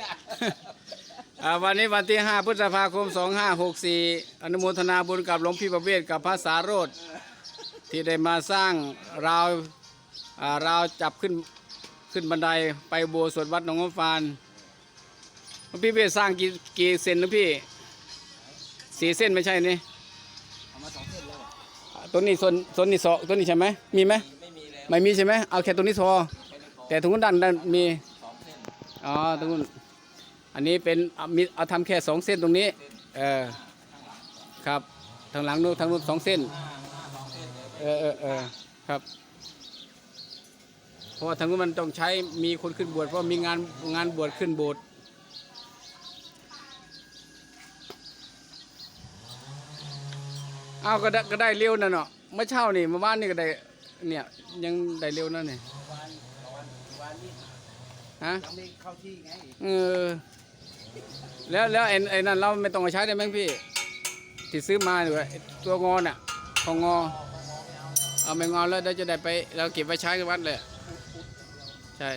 เนี่ยอ่าวันนี้วันที่ 5 พฤษภาคม 2564 อนุโมทนาบุญกับหลวงพี่ประเวศกับพระสาโรธที่ได้มาสร้างราวอ่าราวจับขึ้นขึ้นบันไดไปโบสถ์วัดหนองน้ำฟานหลวงพี่ประเวศสร้างกี่กี่เซนนะพี่สี่เส้นไม่ใช่นี่เอามาสองเส้นแล้วเหรออ่าตัวนี้ส่วนส่วนนี้สองตัวนี้ใช่ไหมมีไหมไม่มีแล้วไม่มีใช่ไหมเอาแค่ตัวนี้พอแค่นี้พอแต่ตรงนู้นด้านด้านมีสองเส้น อ๋อตรงนู้น อันนี้เป็นเอามีเอาทำแค่สองเส้นตรงนี้ เออครับทางหลังนู้นทางนู้นสองเส้น เออเออเออครับ เพราะว่าทางนู้นมันต้องใช้มีคนขึ้นบวชเพราะมีงานงานบวชขึ้นโบสถ์อ้าวก็ได้ก็ได้เร็วนะเนาะเมื่อเช้านี่เมื่อวานนี่ก็ได้เนี่ยยังได้เร็วนั่นนี่ วันวันวันนี้ ฮะยังไม่เข้าที่ไงเออแล้วแล้วไอ้ไอ้นั่นเราไม่ต้องมาใช้ได้ไหมพี่ที่ซื้อมาอยู่ไอ้ตัวงอน่ะของงอ เอาไม่งอแล้วเดี๋ยวจะได้ไป เราเก็บไว้ใช้กับวัดเลย ใช่